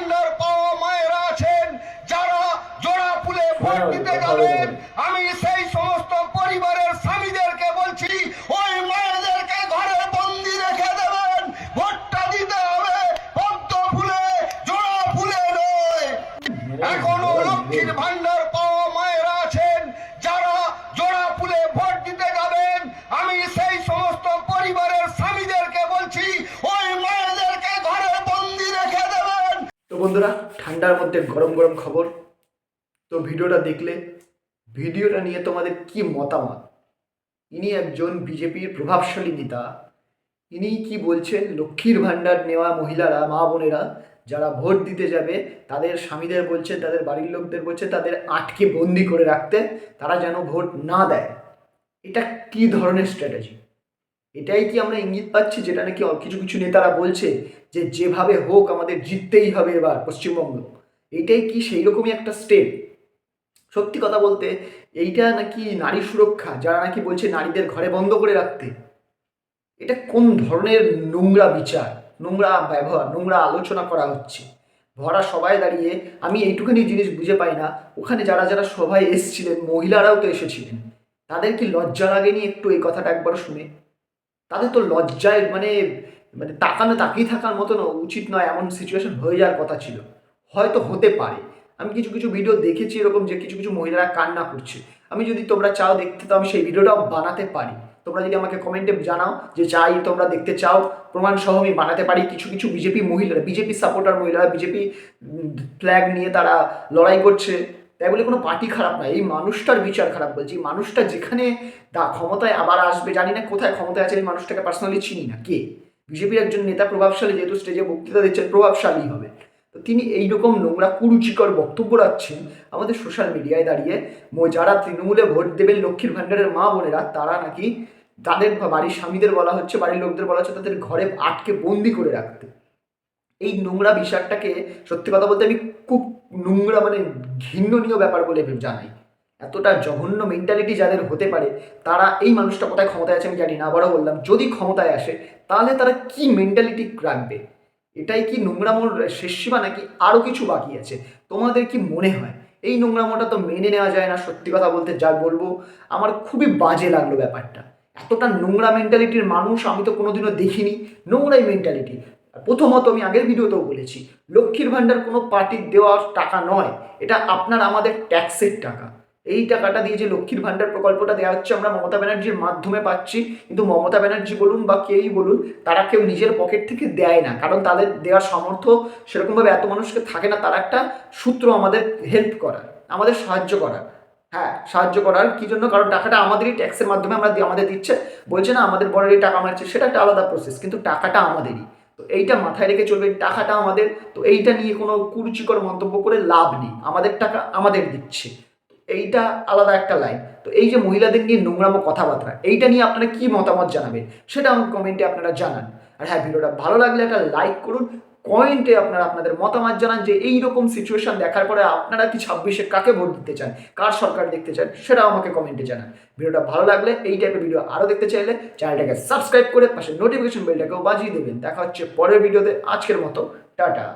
ভান্ডার পাওয়া মায়েরা আছেন যারা জোড়া ফুলে ভোট দিতে যাবেন আমি সেই সমস্ত পরিবারের বন্ধুরা, ঠান্ডার মধ্যে গরম গরম খবর। তো ভিডিওটা দেখলে, ভিডিওটা নিয়ে তোমাদের কি মতামত? ইনি একজন বিজেপির প্রভাবশালী নেতা। ইনি কি বলছেন? লক্ষ্মীর ভাণ্ডার নেওয়া মহিলারা, মা বোনেরা, যারা ভোট দিতে যাবে, তাদের স্বামীদের বলছে, তাদের বাড়ির লোকদের বলছে, তাদের আটকে বন্দি করে রাখতে, তারা যেন ভোট না দেয়। এটা কি ধরনের স্ট্র্যাটেজি এটাই কি আমরা ইঙ্গিত পাচ্ছি যেটা নাকি কিছু কিছু নেতারা বলছে যে যেভাবে হোক আমাদের জিততেই হবে এবার পশ্চিমবঙ্গ? এটাই কি সেই রকমই একটা স্টেপ সত্যি কথা বলতে এইটা নাকি নারী সুরক্ষা, যারা নাকি বলছে নারীদের ঘরে বন্ধ করে রাখতে। এটা কোন ধরনের নোংরা বিচার, নোংরা ব্যবহার, নোংরা আলোচনা করা হচ্ছে? ভরা সবাই দাঁড়িয়ে আমি এইটুখানি জিনিস বুঝে পাই না, ওখানে যারা যারা সবাই এসেছিলেন, মহিলারাও তো এসেছিলেন, তাদের কি লজ্জা লাগেনি একটু এই কথাটা একবার শুনে? তাদের তো লজ্জায় মানে মানে তাকানো, তাকিয়ে থাকার মতো উচিত নয়, এমন সিচুয়েশন হয়ে যাওয়ার কথা ছিল। হয়তো হতে পারে। আমি কিছু কিছু ভিডিও দেখেছি এরকম যে কিছু কিছু মহিলারা কান্না করছে। আমি যদি তোমরা চাও দেখতে, তো আমি সেই ভিডিওটাও বানাতে পারি। তোমরা যদি আমাকে কমেন্টে জানাও যে চাই তোমরা দেখতে চাও, প্রমাণ সহ আমি বানাতে পারি। কিছু কিছু বিজেপি মহিলারা বিজেপি সাপোর্টার মহিলারা বিজেপি ফ্ল্যাগ নিয়ে তারা লড়াই করছে। তাই বলে কোনো পার্টি খারাপ নয়। এই মানুষটার বিচার খারাপ বলছি। মানুষটা যেখানে দা ক্ষমতায় আবার আসবে, জানি না কোথায় ক্ষমতায় আছে এই মানুষটাকে পার্সোনালি চিনি না। কে? বিজেপির একজন নেতা প্রভাবশালী, যেহেতু স্টেজে বক্তৃতা দিচ্ছেন, প্রভাবশালী হবে। তো তিনি এইরকম নোংরা, কুরুচিকর বক্তব্য রাখছেন আমাদের সোশ্যাল মিডিয়ায় দাঁড়িয়ে। যারা তৃণমূলে ভোট দেবেন, লক্ষ্মীর ভাণ্ডারের মা বোনেরা, তারা নাকি তাদের বাড়ির স্বামীদের বলা হচ্ছে, বাড়ির লোকদের বলা হচ্ছে, তাদের ঘরে আটকে বন্দি করে রাখতে। এই নোংরা বিষয়টাকে সত্যি কথা বলতে আমি খুব নোংরা মানে ঘৃণ্যনীয় ব্যাপার বলে জানাই। এতটা জঘন্য মেন্টালিটি যাদের হতে পারে, তারা এই মানুষটা কোথায় ক্ষমতায় আছে আমি জানি না, আবারও বললাম, যদি ক্ষমতায় আসে, তাহলে তারা কি মেন্টালিটি রাখবে? এটাই কি নোংরামোর শেষ সীমা নাকি আরও কিছু বাকি আছে? তোমাদের কি মনে হয়? এই নোংরামোটা তো মেনে নেওয়া যায় না, সত্যি কথা বলতে যা বলব, আমার খুবই বাজে লাগল ব্যাপারটা। এতটা নোংরা মেন্টালিটির মানুষ আমি তো কোনোদিনও দেখিনি, নোংরাই মেন্টালিটি প্রথমত আমি আগের ভিডিওতেও বলেছি, লক্ষ্মীর ভাণ্ডার কোনো পার্টির দেওয়ার টাকা নয়, এটা আপনার আমাদের ট্যাক্সের টাকা। এই টাকাটা দিয়ে যে লক্ষ্মীর ভাণ্ডার প্রকল্পটা দেওয়া হচ্ছে, আমরা মমতা ব্যানার্জির মাধ্যমে পাচ্ছি, কিন্তু মমতা ব্যানার্জি বলুন বা কেউই বলুন, তারা কেউ নিজের পকেট থেকে দেয় না, কারণ তাদের দেওয়ার সামর্থ্য সেরকমভাবে এত মানুষকে থাকে না, তারা একটা সূত্র আমাদের হেল্প করার, আমাদের সাহায্য করার। হ্যাঁ সাহায্য করার কি জন্য? কারণ টাকাটা আমাদেরই ট্যাক্সের মাধ্যমে আমরা আমাদের দিচ্ছে, বলছে না আমাদের এই টাকা মারছে, সেটা একটা আলাদা প্রসেস কিন্তু টাকাটা আমাদেরই। তো এইটা মাথায় রেখে চলবে, টাকাটা আমাদের, তো এইটা নিয়ে কোনো কুরুচিকর মন্তব্য করে লাভ নেই। আমাদের টাকা আমাদের দিচ্ছে। এইটা আলাদা একটা লাইন তো এই যে মহিলাদের নিয়ে নোংরামো কথাবার্তা, এইটা নিয়ে আপনারা কি মতামত জানাবেন? সেটা আমাকে কমেন্টে আপনারা জানান। আর হ্যাঁ ভিডিওটা ভালো লাগলে একটা লাইক করুন কমেন্টে আপনারা আপনাদের মতামত জানান যে এইরকম সিচুয়েশন দেখার পরে আপনারা কি ছাব্বিশে কাকে ভোট দিতে চান? কার সরকার দেখতে চান? সেটা আমাকে কমেন্টে জানান। ভিডিওটা ভালো লাগলে এই টাইপের ভিডিও আরও দেখতে চাইলে চ্যানেলটাকে সাবস্ক্রাইব করে পাশে নোটিফিকেশন বেলটাকেও বাজিয়ে দেবেন। দেখা হচ্ছে পরের ভিডিওতে আজকের মতো, টাটা।